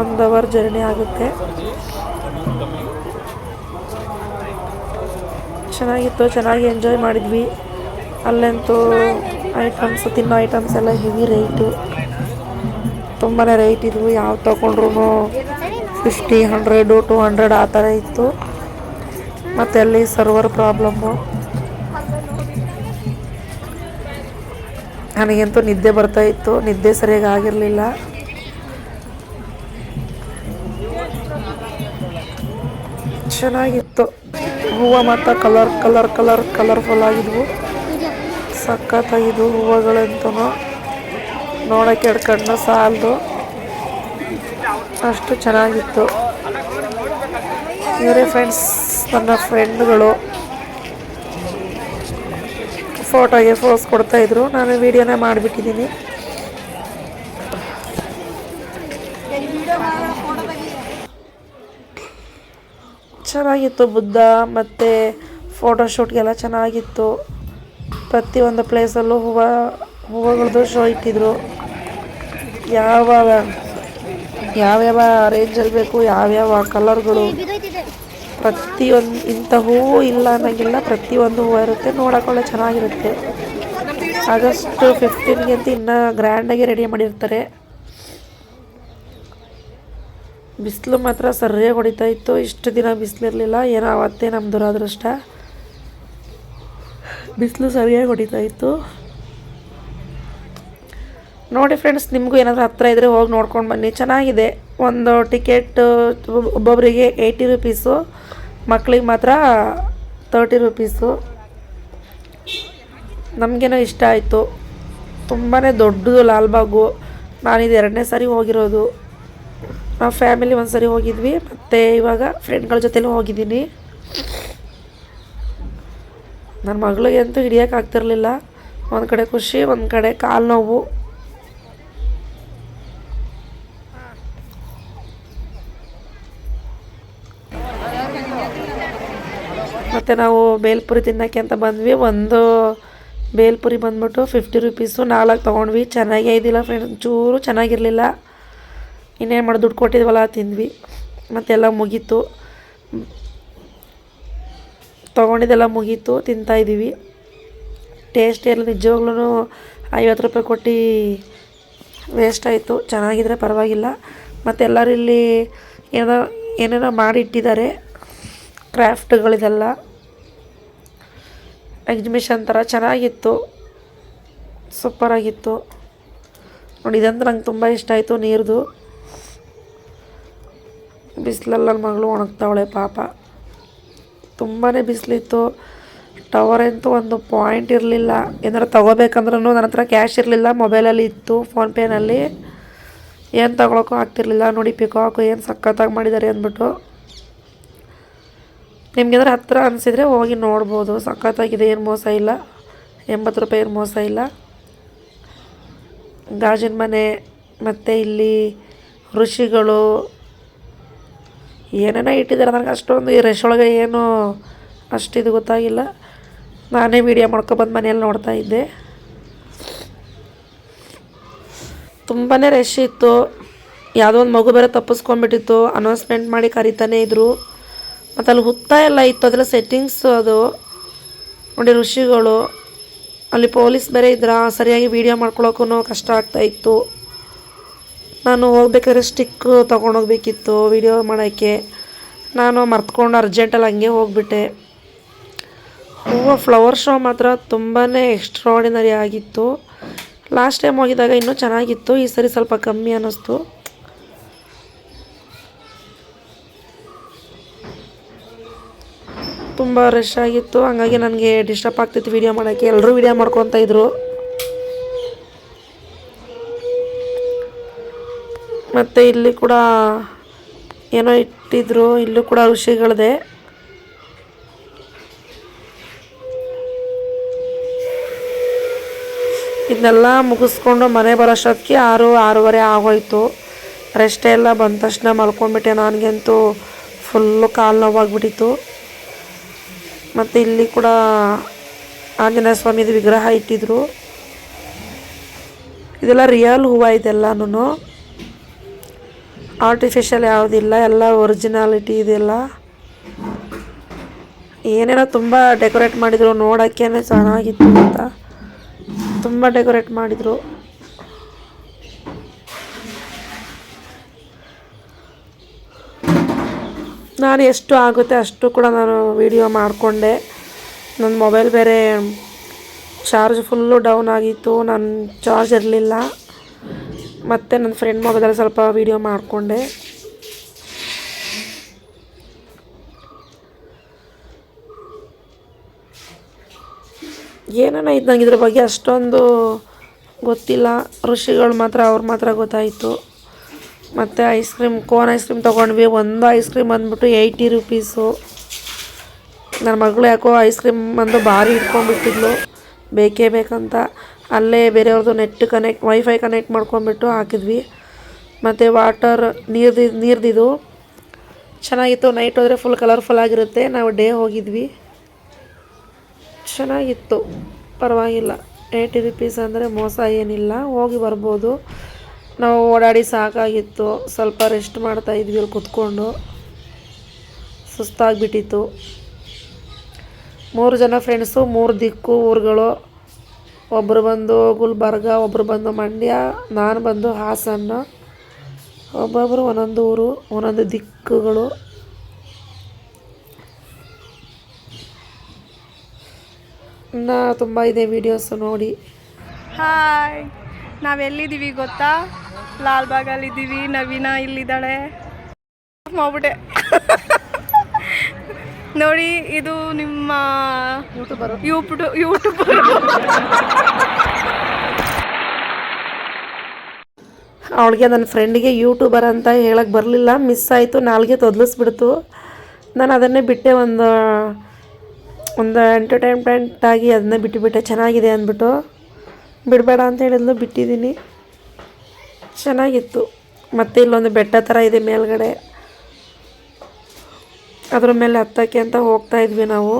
ಒಂದು ಅವರ್ ಜರ್ನಿ ಆಗುತ್ತೆ. ಚೆನ್ನಾಗಿತ್ತು, ಚೆನ್ನಾಗಿ ಎಂಜಾಯ್ ಮಾಡಿದ್ವಿ. ಅಲ್ಲಂತೂ ಐಟಮ್ಸ್ ತಿನ್ನೋ ಐಟಮ್ಸ್ ಎಲ್ಲ ಹೆವಿ ರೇಟು ತುಂಬಾ ರೇಟ್ ಇದ್ವು. ಯಾವ ತೊಗೊಂಡ್ರು ಫಿಫ್ಟಿ ಹಂಡ್ರೆಡು ಟು ಹಂಡ್ರೆಡ್ ಆ ಥರ ಇತ್ತು. ಮತ್ತು ಅಲ್ಲಿ ಸರ್ವರ್ ಪ್ರಾಬ್ಲಮ್ಮು ನನಗಂತೂ ನಿದ್ದೆ ಬರ್ತಾ ಇತ್ತು, ನಿದ್ದೆ ಸರಿಯಾಗಿ ಆಗಿರಲಿಲ್ಲ. ಚೆನ್ನಾಗಿತ್ತು. ಹೂವು ಮತ್ತು ಕಲರ್ ಕಲರ್ ಕಲರ್ ಕಲರ್ಫುಲ್ ಆಗಿದ್ವು. ಸಖತ್ತಾಗಿದ್ವು ಹೂವುಗಳಂತೂ ನೋಡೋಕ್ಕೆ ಎರಡು ಕಣ್ಣು ಸಾಲದು. ಅಷ್ಟು ಚೆನ್ನಾಗಿತ್ತು. ಇವರೇ ಫ್ರೆಂಡ್ಸ್ ನನ್ನ ಫ್ರೆಂಡ್ಗಳು ಫೋಟೋಗೆ ಫೋಸ್ ಕೊಡ್ತಾಯಿದ್ರು ನಾನು ವಿಡಿಯೋನೇ ಮಾಡಿಬಿಟ್ಟಿದ್ದೀನಿ. ಚೆನ್ನಾಗಿತ್ತು ಬುದ್ಧ ಮತ್ತು ಫೋಟೋಶೂಟ್ಗೆಲ್ಲ ಚೆನ್ನಾಗಿತ್ತು. ಪ್ರತಿಯೊಂದು ಪ್ಲೇಸಲ್ಲೂ ಹೂವು ಹೂವುಗಳದ್ದು ಶೋ ಇಟ್ಟಿದ್ರು. ಯಾವ ಯಾವ್ಯಾವ ರೇಂಜಲ್ಲಿ ಬೇಕು, ಯಾವ್ಯಾವ ಕಲರ್ಗಳು ಪ್ರತಿಯೊಂದು ಇಂಥ ಹೂವು ಇಲ್ಲ ಅನ್ನೋಂಗಿಲ್ಲ, ಪ್ರತಿಯೊಂದು ಹೂವು ಇರುತ್ತೆ. ನೋಡೋಕೊಳ್ಳೆ ಚೆನ್ನಾಗಿರುತ್ತೆ. ಆಗಸ್ಟ್ ಫಿಫ್ಟೀನ್ಗೆ ಅಂತ ಇನ್ನೂ ಗ್ರ್ಯಾಂಡಾಗಿ ರೆಡಿ ಮಾಡಿರ್ತಾರೆ. ಬಿಸಿಲು ಮಾತ್ರ ಸರಿಯಾಗಿ ಹೊಡಿತಾ ಇತ್ತು. ಇಷ್ಟು ದಿನ ಬಿಸಿಲಿರಲಿಲ್ಲ. ಏನೋ ಅವತ್ತೇ ನಮ್ಮ ದುರಾದೃಷ್ಟ. ಬಿಸಿಲು ಸರಿಯಾಗಿ ಹೊಡಿತಾ ಇತ್ತು. ನೋಡಿ ಫ್ರೆಂಡ್ಸ್ ನಿಮಗೂ ಏನಾದರೂ ಹತ್ತಿರ ಇದ್ದರೆ ಹೋಗಿ ನೋಡ್ಕೊಂಡು ಬನ್ನಿ. ಚೆನ್ನಾಗಿದೆ. ಒಂದು ಟಿಕೆಟ್ ಒಬ್ಬೊಬ್ಬರಿಗೆ ಏಯ್ಟಿ ರುಪೀಸು, ಮಕ್ಳಿಗೆ ಮಾತ್ರ ತರ್ಟಿ ರುಪೀಸು. ನಮಗೇನೋ ಇಷ್ಟ ಆಯಿತು. ತುಂಬಾ ದೊಡ್ಡದು ಲಾಲ್ಬಾಗು ನಾನಿದು ಎರಡನೇ ಸಾರಿ ಹೋಗಿರೋದು. ನಾವು ಫ್ಯಾಮಿಲಿ ಒಂದು ಸರಿ ಹೋಗಿದ್ವಿ. ಮತ್ತು ಇವಾಗ ಫ್ರೆಂಡ್ಗಳ ಜೊತೆಲೂ ಹೋಗಿದ್ದೀನಿ. ನನ್ನ ಮಗಳಿಗೆ ಅಂತೂ ಹಿಡಿಯೋಕ್ಕಾಗ್ತಿರಲಿಲ್ಲ ಒಂದು ಕಡೆ ಖುಷಿ, ಒಂದು ಕಡೆ ಕಾಲು ನೋವು. ಮತ್ತು ನಾವು ಬೇಲ್ಪುರಿ ತಿನ್ನೋಕ್ಕೆ ಅಂತ ಬಂದ್ವಿ. ಒಂದು ಬೇಲ್ಪುರಿ ಬಂದ್ಬಿಟ್ಟು ಫಿಫ್ಟಿ ರುಪೀಸು ನಾಲ್ಕು ತೊಗೊಂಡ್ವಿ. ಚೆನ್ನಾಗೇ ಇದ್ದಿಲ್ಲ ಫ್ರೆಂಡ್ ಚೂರು ಚೆನ್ನಾಗಿರಲಿಲ್ಲ. ಇನ್ನೇನು ಮಾಡಿ ದುಡ್ಡು ಕೊಟ್ಟಿದ್ವಲ್ಲ, ತಿಂದ್ವಿ. ಮತ್ತೆಲ್ಲ ಮುಗೀತು. ತೊಗೊಂಡಿದ್ದೆಲ್ಲ ಮುಗೀತು ತಿಂತಾಯಿದ್ದೀವಿ ಟೇಸ್ಟ್ ಎಲ್ಲ ನಿಜವಾಗ್ಲೂ ಐವತ್ತು ರೂಪಾಯಿ ಕೊಟ್ಟು ವೇಸ್ಟ್ ಆಯಿತು. ಚೆನ್ನಾಗಿದ್ರೆ ಪರವಾಗಿಲ್ಲ. ಮತ್ತು ಎಲ್ಲರೂ ಇಲ್ಲಿ ಏನೋ, ಏನೇನೋ ಮಾಡಿ ಇಟ್ಟಿದ್ದಾರೆ. ಕ್ರಾಫ್ಟ್ಗಳಿದೆಲ್ಲ ಎಕ್ಸಿಬಿಷನ್ ಥರ ಚೆನ್ನಾಗಿತ್ತು. ಸೂಪರಾಗಿತ್ತು ನೋಡಿ, ಇದಂದ್ರೆ ನಂಗೆ ತುಂಬ ಇಷ್ಟ ಆಯಿತು ನೀರ್ದು. ಬಿಸಿಲಲ್ಲಿ ಮಗಳು ಒಣಗ್ತಾವಳೆ ಪಾಪ. ತುಂಬಾ ಬಿಸಿಲಿತ್ತು. ಟವರ್ ಅಂತೂ ಒಂದು ಪಾಯಿಂಟ್ ಇರಲಿಲ್ಲ. ಏನಾರು ತೊಗೋಬೇಕಂದ್ರೂ ನನ್ನ ಹತ್ರ ಕ್ಯಾಶ್ ಇರಲಿಲ್ಲ. ಮೊಬೈಲಲ್ಲಿ ಇತ್ತು ಫೋನ್ಪೇನಲ್ಲಿ ಏನು ತಗೊಳಕ್ಕೂ ಆಗ್ತಿರ್ಲಿಲ್ಲ. ನೋಡಿ ಪಿಕಾಕು ಏನು ಸಖತ್ತಾಗಿ ಮಾಡಿದ್ದಾರೆ ಅಂದ್ಬಿಟ್ಟು. ನಿಮ್ಗೇನಾದ್ರು ಹತ್ತಿರ ಅನಿಸಿದರೆ ಹೋಗಿ ನೋಡ್ಬೋದು. ಸಖತ್ತಾಗಿದೆ, ಏನು ಮೋಸ ಇಲ್ಲ. ಎಂಬತ್ತು ರೂಪಾಯಿ ಏನು ಮೋಸ ಇಲ್ಲ. ಗಾಜಿನ ಮನೆ, ಮತ್ತು ಇಲ್ಲಿ ಋಷಿಗಳು ಏನೇನೋ ಇಟ್ಟಿದ್ದಾರೆ. ನನಗೆ ಅಷ್ಟೊಂದು ಈ ರೆಶ್ ಒಳಗೆ ಏನು ಅಷ್ಟಿದು ಗೊತ್ತಾಗಿಲ್ಲ. ನಾನೇ ವೀಡಿಯೋ ಮಾಡ್ಕೊಬಂದು ಮನೆಯಲ್ಲಿ ನೋಡ್ತಾ ಇದ್ದೆ. ತುಂಬಾ ರಶ್ ಇತ್ತು. ಯಾವುದೋ ಒಂದು ಮಗು ಬೇರೆ ತಪ್ಪಿಸ್ಕೊಂಡ್ಬಿಟ್ಟಿತ್ತು. ಅನೌನ್ಸ್ಮೆಂಟ್ ಮಾಡಿ ಕರಿತಾನೇ ಇದ್ರು. ಮತ್ತು ಅಲ್ಲಿ ಹುತ್ತ ಎಲ್ಲ ಇತ್ತು. ಅದೆಲ್ಲ ಸೆಟ್ಟಿಂಗ್ಸ್ ಅದು. ನೋಡಿ ಋಷಿಗಳು. ಅಲ್ಲಿ ಪೊಲೀಸ್ ಬೇರೆ ಇದ್ರ, ಸರಿಯಾಗಿ ವೀಡಿಯೋ ಮಾಡ್ಕೊಳ್ಳೋಕ್ಕೂ ಕಷ್ಟ ಆಗ್ತಾಯಿತ್ತು ನಾನು ಹೋಗ್ಬೇಕಾದ್ರೆ ಸ್ಟಿಕ್ ತೊಗೊಂಡೋಗ್ಬೇಕಿತ್ತು ವೀಡಿಯೋ ಮಾಡೋಕ್ಕೆ. ನಾನು ಮರ್ತ್ಕೊಂಡು ಅರ್ಜೆಂಟಲ್ಲಿ ಹಂಗೆ ಹೋಗ್ಬಿಟ್ಟೆ. ಹೂವು ಫ್ಲವರ್ ಶೋ ಮಾತ್ರ ತುಂಬಾ ಎಕ್ಸ್ಟ್ರಾಡಿನರಿ ಆಗಿತ್ತು. ಲಾಸ್ಟ್ ಟೈಮ್ ಹೋಗಿದ್ದಾಗ ಇನ್ನೂ ಚೆನ್ನಾಗಿತ್ತು. ಈ ಸರಿ ಸ್ವಲ್ಪ ಕಮ್ಮಿ ಅನ್ನಿಸ್ತು. ತುಂಬ ರಶ್ ಆಗಿತ್ತು. ಹಂಗಾಗಿ ನನಗೆ ಡಿಸ್ಟರ್ಬ್ ಆಗ್ತಿತ್ತು ವೀಡಿಯೋ ಮಾಡೋಕ್ಕೆ. ಎಲ್ಲರೂ ವೀಡಿಯೋ ಮಾಡ್ಕೊತ ಇದ್ರು. ಮತ್ತು ಇಲ್ಲಿ ಕೂಡ ಏನೋ ಇಟ್ಟಿದ್ರು. ಇಲ್ಲೂ ಕೂಡ ಋಷಿಗಳದೆ. ಇದನ್ನೆಲ್ಲ ಮುಗಿಸ್ಕೊಂಡು ಮನೆ ಬರೋಷ್ಟೊತ್ತಿಗೆ ಆರು, ಆರೂವರೆ ಆಗೋಯ್ತು. ರೆಸ್ಟ್ ಎಲ್ಲ ಬಂದ ತಕ್ಷಣ ಮಲ್ಕೊಂಡ್ಬಿಟ್ಟೆ. ನನಗಂತೂ ಫುಲ್ಲು ಕಾಲು ನೋವಾಗ್ಬಿಟ್ಟಿತ್ತು. ಮತ್ತು ಇಲ್ಲಿ ಕೂಡ ಆಂಜನೇಯ ಸ್ವಾಮಿದು ವಿಗ್ರಹ ಇಟ್ಟಿದ್ರು. ಇದೆಲ್ಲ ರಿಯಲ್ ಹೂವು ಇದೆಲ್ಲನೂ ಆರ್ಟಿಫಿಷಿಯಲ್ ಯಾವುದಿಲ್ಲ ಎಲ್ಲ ಒರಿಜಿನಾಲಿಟಿ ಇದೆಲ್ಲ ಏನೇನೋ ತುಂಬ ಡೆಕೋರೇಟ್ ಮಾಡಿದರು ನೋಡೋಕ್ಕೇ ಚೆನ್ನಾಗಿತ್ತು ಅಂತ. ತುಂಬ ಡೆಕೋರೇಟ್ ಮಾಡಿದರು. ನಾನು ಎಷ್ಟು ಆಗುತ್ತೆ ಅಷ್ಟು ಕೂಡ ನಾನು ವಿಡಿಯೋ ಮಾಡಿಕೊಂಡೆ. ನನ್ನ ಮೊಬೈಲ್ ಬೇರೆ ಚಾರ್ಜ್ ಫುಲ್ಲು ಡೌನ್ ಆಗಿತ್ತು. ನನ್ನ ಚಾರ್ಜ್ ಇರಲಿಲ್ಲ. ಮತ್ತು ನನ್ನ ಫ್ರೆಂಡ್ ಮೊಬೈಲಲ್ಲಿ ಸ್ವಲ್ಪ ವೀಡಿಯೋ ಮಾಡಿಕೊಂಡೆ. ಏನೇನೋ ಇದು ನಂಗೆ ಇದ್ರ ಬಗ್ಗೆ ಅಷ್ಟೊಂದು ಗೊತ್ತಿಲ್ಲ. ಋಷಿಗಳು ಮಾತ್ರ ಅವ್ರು ಮಾತ್ರ ಗೊತ್ತಾಯಿತು. ಮತ್ತು ice cream cone ice cream ತೊಗೊಂಡ್ವಿ. ಒಂದು ಐಸ್ ಕ್ರೀಮ್ ಬಂದ್ಬಿಟ್ಟು ಏಯ್ಟಿ ರುಪೀಸು ನನ್ನ ಮಗಳು ಯಾಕೋ ಐಸ್ ಕ್ರೀಮ್ ಬಂದು ಭಾರಿ ಇಟ್ಕೊಂಡ್ಬಿಟ್ಟಿದ್ಲು. ಬೇಕೇ ಬೇಕಂತ. ಅಲ್ಲೇ ಬೇರೆಯವ್ರದ್ದು ನೆಟ್ ಕನೆಕ್ಟ್ ವೈಫೈ ಕನೆಕ್ಟ್ ಮಾಡ್ಕೊಂಡ್ಬಿಟ್ಟು ಹಾಕಿದ್ವಿ. ಮತ್ತು ವಾಟರ್ ನೀರ್ದು, ನೀರ್ದಿದು. ಚೆನ್ನಾಗಿತ್ತು. ನೈಟ್ ಹೋದರೆ ಫುಲ್ ಕಲರ್ಫುಲ್ ಆಗಿರುತ್ತೆ. ನಾವು ಡೇ ಹೋಗಿದ್ವಿ. ಚೆನ್ನಾಗಿತ್ತು. ಪರವಾಗಿಲ್ಲ. ಏಯ್ಟಿ ರುಪೀಸ್ ಅಂದರೆ ಮೋಸ ಏನಿಲ್ಲ. ಹೋಗಿ ಬರ್ಬೋದು. ನಾವು ಓಡಾಡಿ ಸಾಕಾಗಿತ್ತು. ಸ್ವಲ್ಪ ರೆಸ್ಟ್ ಮಾಡ್ತಾ ಇದ್ವಿ ಅಲ್ಲಿ ಕುತ್ಕೊಂಡು. ಸುಸ್ತಾಗಿಬಿಟ್ಟಿತ್ತು. ಮೂರು ಜನ ಫ್ರೆಂಡ್ಸು ಮೂರು ದಿಕ್ಕು ಊರುಗಳು. ಒಬ್ಬರು ಬಂದು ಗುಲ್ಬರ್ಗ ಒಬ್ಬರು ಬಂದು ಮಂಡ್ಯ, ನಾನು ಬಂದು ಹಾಸನ. ಒಬ್ಬೊಬ್ಬರು ಒಂದೊಂದು ಊರು, ಒಂದೊಂದು ದಿಕ್ಕುಗಳು. ಇನ್ನೂ ತುಂಬ ಇದೆ ವೀಡಿಯೋಸು ನೋಡಿ. ಹಾಯ್ ನಾವೆಲ್ಲಿದ್ದೀವಿ ಗೊತ್ತಾ? ಲಾಲ್ಬಾಗಲ್ಲಿದ್ದೀವಿ, ನವೀನ ಇಲ್ಲಿದ್ದಾಳೆ. ಮಾಡ್ಬಿಟ್ಟೆ. ನೋಡಿ, ಇದು ನಿಮ್ಮ ಯೂಟ್ಯೂಬರು ಯೂಟ್ಯೂಬ್ ಯೂಟ್ಯೂಬ್ ಅವಳಿಗೆ ನನ್ನ ಫ್ರೆಂಡಿಗೆ ಯೂಟ್ಯೂಬರ್ ಅಂತ ಹೇಳಕ್ಕೆ ಬರಲಿಲ್ಲ. ಮಿಸ್ ಆಯಿತು, ನಾಲ್ಗೆ ತೊದಲಿಸ್ಬಿಡ್ತು. ನಾನು ಅದನ್ನೇ ಬಿಟ್ಟೆ ಒಂದು ಒಂದು ಎಂಟರ್ಟೈನ್ಮೆಂಟ್ ಆಗಿ ಅದನ್ನೇ ಬಿಟ್ಟುಬಿಟ್ಟೆ ಚೆನ್ನಾಗಿದೆ ಅಂದ್ಬಿಟ್ಟು. ಬಿಡಬೇಡ ಅಂತ ಹೇಳಿದ್ಲು, ಬಿಟ್ಟಿದ್ದೀನಿ. ಚೆನ್ನಾಗಿತ್ತು. ಮತ್ತು ಇಲ್ಲೊಂದು ಬೆಟ್ಟ ಥರ ಇದೆ ಮೇಲ್ಗಡೆ. ಅದ್ರ ಮೇಲೆ ಹತ್ತಕ್ಕೆ ಅಂತ ಹೋಗ್ತಾ ಇದ್ವಿ ನಾವು.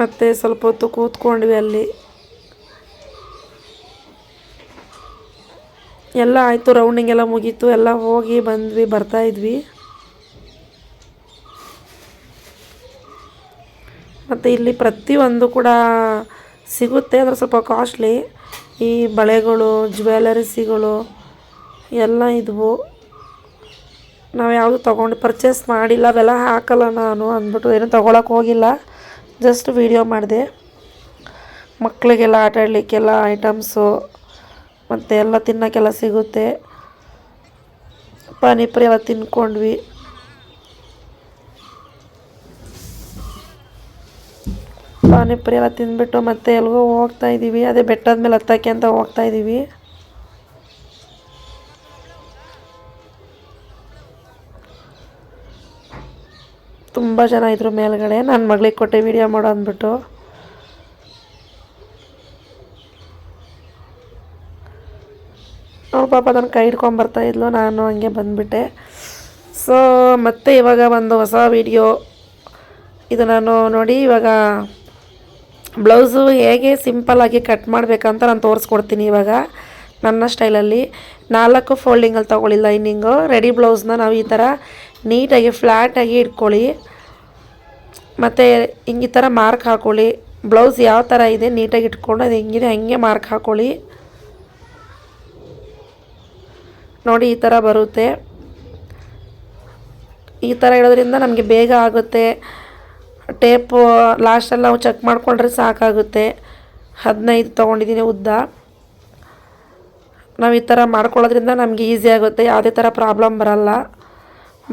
ಮತ್ತು ಸ್ವಲ್ಪ ಹೊತ್ತು ಕೂತ್ಕೊಂಡ್ವಿ ಅಲ್ಲಿ. ಎಲ್ಲ ಆಯಿತು ರೌಂಡಿಂಗ್ ಎಲ್ಲ ಮುಗೀತು. ಎಲ್ಲ ಹೋಗಿ ಬಂದ್ವಿ, ಬರ್ತಾ ಇದ್ವಿ. ಮತ್ತು ಇಲ್ಲಿ ಪ್ರತಿಯೊಂದು ಕೂಡ ಸಿಗುತ್ತೆ, ಅಂದರೆ ಸ್ವಲ್ಪ ಕಾಸ್ಟ್ಲಿ ಈ ಬಳೆಗಳು, ಜ್ಯುವೆಲರಿಸಿಗಳು ಎಲ್ಲ ಇದ್ವು. ನಾವು ಯಾವುದು ತೊಗೊಂಡು ಪರ್ಚೇಸ್ ಮಾಡಿಲ್ಲ, ಅವೆಲ್ಲ ಹಾಕಲ್ಲ ನಾನು ಅಂದ್ಬಿಟ್ಟು ಏನೂ ತೊಗೊಳಕ್ಕೆ ಹೋಗಿಲ್ಲ. ಜಸ್ಟ್ ವೀಡಿಯೋ ಮಾಡಿದೆ. ಮಕ್ಕಳಿಗೆಲ್ಲ ಆಟ ಆಡಲಿಕ್ಕೆಲ್ಲ ಐಟಮ್ಸು ಮತ್ತು ಎಲ್ಲ ತಿನ್ನೋಕ್ಕೆಲ್ಲ ಸಿಗುತ್ತೆ. ಪಾನಿಪುರಿ ಎಲ್ಲ ತಿನ್ಕೊಂಡ್ವಿ. ಪಾನಿಪುರಿ ಎಲ್ಲ ತಿಂದ್ಬಿಟ್ಟು ಮತ್ತೆ ಎಲ್ಗೋ ಹೋಗ್ತಾ ಇದ್ದೀವಿ ಅದೇ ಬೆಟ್ಟದ ಮೇಲೆ ಹತ್ತಕ್ಕೆ ಅಂತ ಹೋಗ್ತಾ ಇದ್ದೀವಿ ತುಂಬ ಜನ ಇದ್ರು ಮೇಲ್ಗಡೆ. ನನ್ನ ಮಗಳಿಗೆ ಕೊಟ್ಟೆ ವಿಡಿಯೋ ಮಾಡೋ ಅಂದ್ಬಿಟ್ಟು. ಅವ್ರ ಪಾಪ ನನ್ನ ಕೈ ಹಿಡ್ಕೊಂಬರ್ತಾ ಇದ್ಲು. ನಾನು ಹಂಗೆ ಬಂದುಬಿಟ್ಟೆ. ಸೊ ಮತ್ತೆ ಇವಾಗ ಒಂದು ಹೊಸ ವಿಡಿಯೋ ಇದು ನಾನು ನೋಡಿ ಇವಾಗ ಬ್ಲೌಸು ಹೇಗೆ ಸಿಂಪಲ್ಲಾಗಿ ಕಟ್ ಮಾಡಬೇಕಂತ ನಾನು ತೋರಿಸ್ಕೊಡ್ತೀನಿ ಇವಾಗ. ನನ್ನ ಸ್ಟೈಲಲ್ಲಿ ನಾಲ್ಕು ಫೋಲ್ಡಿಂಗಲ್ಲಿ ತೊಗೊಳ್ಳಿ ಲೈನಿಂಗು. ರೆಡಿ ಬ್ಲೌಸ್ನ ನಾವು ಈ ಥರ ನೀಟಾಗಿ ಫ್ಲ್ಯಾಟಾಗಿ ಇಟ್ಕೊಳ್ಳಿ. ಮತ್ತು ಹಿಂಗೆ ಈ ಥರ ಮಾರ್ಕ್ ಹಾಕೊಳ್ಳಿ. ಬ್ಲೌಸ್ ಯಾವ ಥರ ಇದೆ ನೀಟಾಗಿ ಇಟ್ಕೊಂಡು ಅದು ಹೆಂಗಿದೆ ಹಂಗೆ ಮಾರ್ಕ್ ಹಾಕ್ಕೊಳ್ಳಿ ನೋಡಿ ಈ ಥರ ಬರುತ್ತೆ. ಈ ಥರ ಇಡೋದ್ರಿಂದ ನಮಗೆ ಬೇಗ ಆಗುತ್ತೆ. ಟೇಪು ಲಾಸ್ಟಲ್ಲಿ ನಾವು ಚೆಕ್ ಮಾಡಿಕೊಂಡ್ರೆ ಸಾಕಾಗುತ್ತೆ. ಹದಿನೈದು ತೊಗೊಂಡಿದ್ದೀನಿ ಉದ್ದ. ನಾವು ಈ ಥರ ಮಾಡ್ಕೊಳ್ಳೋದ್ರಿಂದ ನಮಗೆ ಈಸಿ ಆಗುತ್ತೆ, ಯಾವುದೇ ಥರ ಪ್ರಾಬ್ಲಮ್ ಬರಲ್ಲ.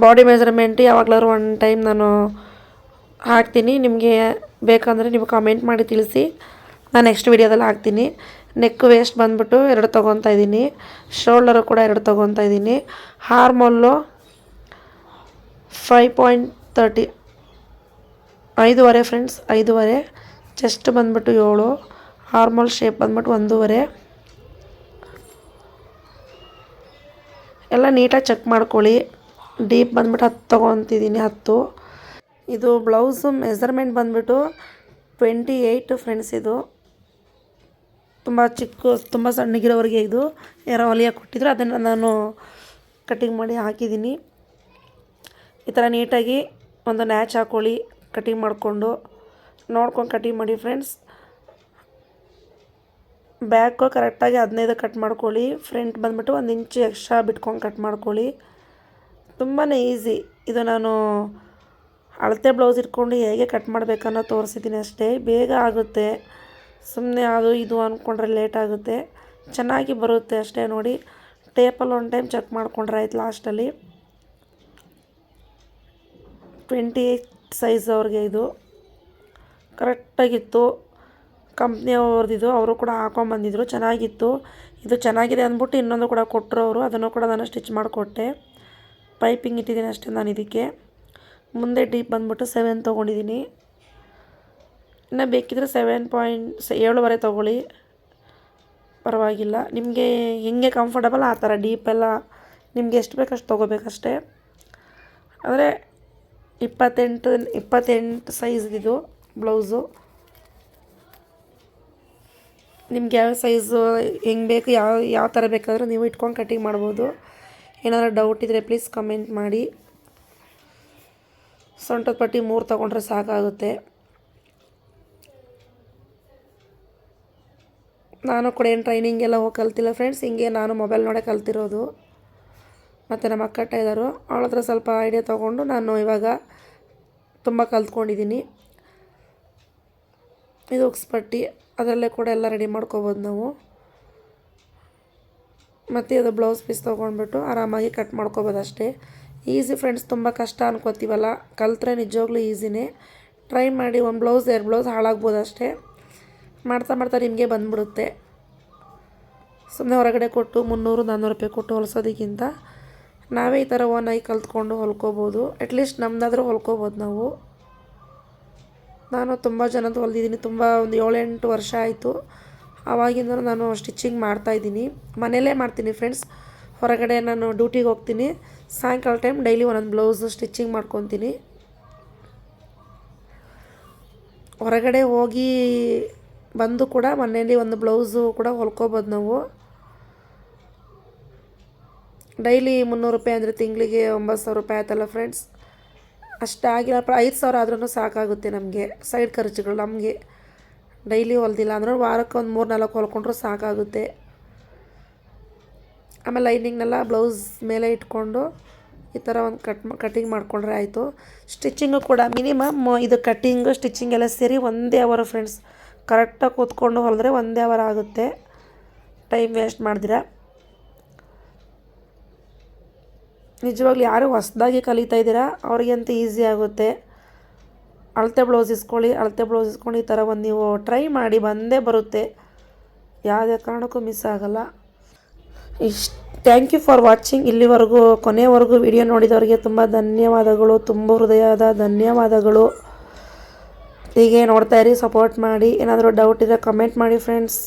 ಬಾಡಿ ಮೆಜರ್ಮೆಂಟ್ ಯಾವಾಗಲಾದ್ರು ಒನ್ ಟೈಮ್ ನಾನು ಹಾಕ್ತೀನಿ. ನಿಮಗೆ ಬೇಕಂದರೆ ನೀವು ಕಾಮೆಂಟ್ ಮಾಡಿ ತಿಳಿಸಿ. ನಾನು ನೆಕ್ಸ್ಟ್ ವೀಡಿಯೋದಲ್ಲಿ ಹಾಕ್ತೀನಿ. ನೆಕ್ ವೇಸ್ಟ್ ಬಂದ್ಬಿಟ್ಟು ಎರಡು ತೊಗೊತಾ ಇದ್ದೀನಿ. ಶೋಲ್ಡರು ಕೂಡ ಎರಡು ತೊಗೊತಾ ಇದ್ದೀನಿ. ಹಾರ್ಮೋಲ್ಲು ಫೈವ್ ಪಾಯಿಂಟ್ ತರ್ಟಿ ಐದೂವರೆ ಫ್ರೆಂಡ್ಸ್ ಐದೂವರೆ ಚೆಸ್ಟ್ ಬಂದ್ಬಿಟ್ಟು ಏಳು ಹಾರ್ಮಲ್ ಶೇಪ್ ಬಂದ್ಬಿಟ್ಟು ಒಂದೂವರೆ. ಎಲ್ಲ ನೀಟಾಗಿ ಚೆಕ್ ಮಾಡ್ಕೊಳ್ಳಿ. ಡೀಪ್ ಬಂದ್ಬಿಟ್ಟು ಹತ್ತು ತೊಗೊತಿದ್ದೀನಿ, ಹತ್ತು. ಇದು ಬ್ಲೌಸು ಮೆಸರ್ಮೆಂಟ್ ಬಂದ್ಬಿಟ್ಟು ಟ್ವೆಂಟಿ ಏಯ್ಟ್ ಫ್ರೆಂಡ್ಸ್ ಇದು. ತುಂಬ ಚಿಕ್ಕ, ತುಂಬ ಸಣ್ಣಗಿರೋವರೆಗೆ ಇದು. ಯಾರೋ ಹೊಲಿಯ ಕೊಟ್ಟಿದ್ರು, ಅದನ್ನು ನಾನು ಕಟ್ಟಿಂಗ್ ಮಾಡಿ ಹಾಕಿದ್ದೀನಿ. ಈ ಥರ ನೀಟಾಗಿ ಒಂದು ನ್ಯಾಚ್ ಹಾಕ್ಕೊಳ್ಳಿ ಕಟಿಂಗ್ ಮಾಡಿಕೊಂಡು ನೋಡ್ಕೊಂಡು ಕಟಿಂಗ್ ಮಾಡಿ ಫ್ರೆಂಡ್ಸ್ ಬ್ಯಾಕು ಕರೆಕ್ಟಾಗಿ ಹದಿನೈದು ಕಟ್ ಮಾಡ್ಕೊಳ್ಳಿ. ಫ್ರಂಟ್ ಬಂದ್ಬಿಟ್ಟು ಒಂದು ಇಂಚು ಎಕ್ಸ್ಟ್ರಾ ಬಿಟ್ಕೊಂಡು ಕಟ್ ಮಾಡ್ಕೊಳ್ಳಿ. ತುಂಬಾ ಈಸಿ ಇದು ನಾನು ಅಳತೆ ಬ್ಲೌಸ್ ಇಟ್ಕೊಂಡು ಹೇಗೆ ಕಟ್ ಮಾಡಬೇಕನ್ನೋ ತೋರಿಸಿದ್ದೀನಿ ಅಷ್ಟೇ. ಬೇಗ ಆಗುತ್ತೆ. ಸುಮ್ಮನೆ ಅದು ಇದು ಅಂದ್ಕೊಂಡ್ರೆ ಲೇಟ್ ಆಗುತ್ತೆ. ಚೆನ್ನಾಗಿ ಬರುತ್ತೆ ಅಷ್ಟೇ ನೋಡಿ. ಟೇಪಲ್ಲಿ ಒಂದು ಟೈಮ್ ಚೆಕ್ ಮಾಡ್ಕೊಂಡ್ರೆ ಆಯ್ತು ಲಾಸ್ಟಲ್ಲಿ ಟ್ವೆಂಟಿ ಸೈಜ್ ಅವ್ರಿಗೆ ಇದು ಕರೆಕ್ಟಾಗಿತ್ತು ಕಂಪ್ನಿಯವ್ರದ್ದು ಅವರು ಕೂಡ ಹಾಕೊಂಬಂದಿದ್ರು ಚೆನ್ನಾಗಿತ್ತು. ಇದು ಚೆನ್ನಾಗಿದೆ ಅಂದ್ಬಿಟ್ಟು ಇನ್ನೊಂದು ಕೂಡ ಕೊಟ್ಟರು ಅವರು, ಅದನ್ನು ಕೂಡ ನಾನು ಸ್ಟಿಚ್ ಮಾಡಿಕೊಟ್ಟೆ. ಪೈಪಿಂಗ್ ಇಟ್ಟಿದ್ದೀನಿ ಅಷ್ಟೇ ನಾನು ಇದಕ್ಕೆ. ಮುಂದೆ ಡೀಪ್ ಬಂದ್ಬಿಟ್ಟು ಸೆವೆನ್ ತೊಗೊಂಡಿದ್ದೀನಿ. ಇನ್ನು ಬೇಕಿದ್ರೆ ಸೆವೆನ್ ಪಾಯಿಂಟ್ ಏಳುವರೆ ತೊಗೊಳ್ಳಿ. ಪರವಾಗಿಲ್ಲ. ನಿಮಗೆ ಹೆಂಗೆ ಕಂಫರ್ಟಬಲ್ ಆ ಥರ ಡೀಪೆಲ್ಲ ನಿಮ್ಗೆ ಎಷ್ಟು ಬೇಕಷ್ಟು ತೊಗೋಬೇಕಷ್ಟೇ. ಅಂದರೆ ಇಪ್ಪತ್ತೆಂಟು ಇಪ್ಪತ್ತೆಂಟು ಸೈಜ್ದಿದು ಬ್ಲೌಸು ನಿಮ್ಗೆ ಯಾವ ಸೈಜು ಹೆಂಗೆ ಬೇಕು, ಯಾವ ಯಾವ ಥರ ಬೇಕಾದರೂ ನೀವು ಇಟ್ಕೊಂಡು ಕಟಿಂಗ್ ಮಾಡ್ಬೋದು. ಏನಾದರೂ ಡೌಟ್ ಇದ್ದರೆ ಪ್ಲೀಸ್ ಕಮೆಂಟ್ ಮಾಡಿ. ಸೊಂಟದ ಪಟ್ಟಿ ಮೂರು ತೊಗೊಂಡ್ರೆ ಸಾಕಾಗುತ್ತೆ. ನಾನು ಕೂಡ ಏನು ಟ್ರೈನಿಂಗ್ ಎಲ್ಲ ಹೋಗಿ ಕಲ್ತಿಲ್ಲ ಫ್ರೆಂಡ್ಸ್ ಹಿಂಗೆ ನಾನು ಮೊಬೈಲ್ ನೋಡೇ ಕಲ್ತಿರೋದು. ಮತ್ತು ನಮ್ಮ ಅಕ್ಕಟ್ಟ ಇದ್ದರು ಅವಳ ಹತ್ರ ಸ್ವಲ್ಪ ಐಡಿಯಾ ತೊಗೊಂಡು ನಾನು ಇವಾಗ ತುಂಬ ಕಲ್ತ್ಕೊಂಡಿದ್ದೀನಿ ಇದು ಉಕ್ಸ್ಪಟ್ಟಿ ಅದರಲ್ಲೇ ಕೂಡ ಎಲ್ಲ ರೆಡಿ ಮಾಡ್ಕೋಬೋದು ನಾವು. ಮತ್ತು ಅದು ಬ್ಲೌಸ್ ಪೀಸ್ ತೊಗೊಂಡ್ಬಿಟ್ಟು ಆರಾಮಾಗಿ ಕಟ್ ಮಾಡ್ಕೋಬೋದು ಅಷ್ಟೇ. ಈಸಿ ಫ್ರೆಂಡ್ಸ್ ತುಂಬ ಕಷ್ಟ ಅನ್ಕೋತೀವಲ್ಲ. ಕಲ್ತ್ರೆ ನಿಜವಾಗ್ಲೂ ಈಸಿನೇ ಟ್ರೈ ಮಾಡಿ ಒಂದು ಬ್ಲೌಸ್ ಎರಡು ಬ್ಲೌಸ್ ಹಾಳಾಗ್ಬೋದು ಅಷ್ಟೇ. ಮಾಡ್ತಾ ಮಾಡ್ತಾ ನಿಮಗೆ ಬಂದ್ಬಿಡುತ್ತೆ. ಸುಮ್ಮನೆ ಹೊರಗಡೆ ಕೊಟ್ಟು ಮುನ್ನೂರು ನಾನ್ನೂರು ರೂಪಾಯಿ ಕೊಟ್ಟು ಹೊಲಿಸೋದಕ್ಕಿಂತ ನಾವೇ ಈ ಥರ ಓನಾಗಿ ಕಲ್ತ್ಕೊಂಡು ಹೊಲ್ಕೋಬೋದು. ಅಟ್ಲೀಸ್ಟ್ ನಮ್ಮದಾದ್ರೂ ಹೊಲ್ಕೋಬೋದು ನಾವು. ನಾನು ತುಂಬ ಜನದ್ದು ಹೊಲ್ದಿದ್ದೀನಿ. ತುಂಬ ಒಂದು ಏಳೆಂಟು ವರ್ಷ ಆಯಿತು. ಆವಾಗಿಂದ ನಾನು ಸ್ಟಿಚಿಂಗ್ ಮಾಡ್ತಾಯಿದ್ದೀನಿ ಮನೆಯಲ್ಲೇ ಮಾಡ್ತೀನಿ ಫ್ರೆಂಡ್ಸ್ ಹೊರಗಡೆ ನಾನು ಡ್ಯೂಟಿಗೆ ಹೋಗ್ತೀನಿ. ಸಾಯಂಕಾಲ ಟೈಮ್ ಡೈಲಿ ಒಂದೊಂದು ಬ್ಲೌಸು ಸ್ಟಿಚಿಂಗ್ ಮಾಡ್ಕೊತೀನಿ. ಹೊರಗಡೆ ಹೋಗಿ ಬಂದು ಕೂಡ ಮನೆಯಲ್ಲಿ ಒಂದು ಬ್ಲೌಸು ಕೂಡ ಹೊಲ್ಕೋಬೋದು ನಾವು. ಡೈಲಿ ಮುನ್ನೂರು ರೂಪಾಯಿ ಅಂದರೆ ತಿಂಗಳಿಗೆ ಒಂಬತ್ತು ಸಾವಿರ ರೂಪಾಯಿ ಆಯ್ತಲ್ಲ ಫ್ರೆಂಡ್ಸ್ ಅಷ್ಟಾಗಿಲ್ಲ ಐದು ಸಾವಿರ ಆದ್ರೂ ಸಾಕಾಗುತ್ತೆ ನಮಗೆ. ಸೈಡ್ ಖರ್ಚುಗಳು ನಮಗೆ. ಡೈಲಿ ಹೊಲ್ದಿಲ್ಲ ಅಂದ್ರೆ ವಾರಕ್ಕೆ ಒಂದು ಮೂರು ನಾಲ್ಕು ಹೊಲ್ಕೊಂಡ್ರೂ ಸಾಕಾಗುತ್ತೆ. ಆಮೇಲೆ ಲೈನಿಂಗ್ನೆಲ್ಲ ಬ್ಲೌಸ್ ಮೇಲೆ ಇಟ್ಕೊಂಡು ಈ ಥರ ಒಂದು ಕಟ್ ಕಟಿಂಗ್ ಮಾಡಿಕೊಂಡ್ರೆ ಆಯಿತು. ಸ್ಟಿಚಿಂಗು ಕೂಡ ಮಿನಿಮಮ್ ಇದು ಕಟ್ಟಿಂಗು ಸ್ಟಿಚಿಂಗ್ ಎಲ್ಲ ಸೇರಿ ಒಂದೇ ಅವರ್ ಫ್ರೆಂಡ್ಸ್ ಕರೆಕ್ಟಾಗಿ ಕೂತ್ಕೊಂಡು ಹೊಲಿದ್ರೆ ಒಂದೇ ಅವರ್ ಆಗುತ್ತೆ. ಟೈಮ್ ವೇಸ್ಟ್ ಮಾಡ್ದಿರ? ನಿಜವಾಗ್ಲೂ ಯಾರು ಹೊಸದಾಗಿ ಕಲಿತಾ ಇದ್ದೀರಾ? ಅವ್ರಿಗಂತೂ ಈಸಿ ಆಗುತ್ತೆ. ಅಳತೆ ಬ್ಲೌಸ್ ಇಸ್ಕೊಳ್ಳಿ, ಅಳತೆ ಬ್ಲೌಸ್ ಇಸ್ಕೊಂಡು ಈ ಥರ ಒಂದು ನೀವು ಟ್ರೈ ಮಾಡಿ ಬಂದೇ ಬರುತ್ತೆ. ಯಾವುದೇ ಕಾರಣಕ್ಕೂ ಮಿಸ್ ಆಗಲ್ಲ. ಇಷ್ಟು ಥ್ಯಾಂಕ್ ಯು ಫಾರ್ ವಾಚಿಂಗ್ ಇಲ್ಲಿವರೆಗೂ, ಕೊನೆವರೆಗೂ ವಿಡಿಯೋ ನೋಡಿದವರಿಗೆ ತುಂಬ ಧನ್ಯವಾದಗಳು. ತುಂಬ ಹೃದಯದ ಧನ್ಯವಾದಗಳು. ಹೀಗೆ ನೋಡ್ತಾಯಿರಿ ಸಪೋರ್ಟ್ ಮಾಡಿ. ಏನಾದರೂ ಡೌಟ್ ಇದ್ದರೆ ಕಮೆಂಟ್ ಮಾಡಿ ಫ್ರೆಂಡ್ಸ್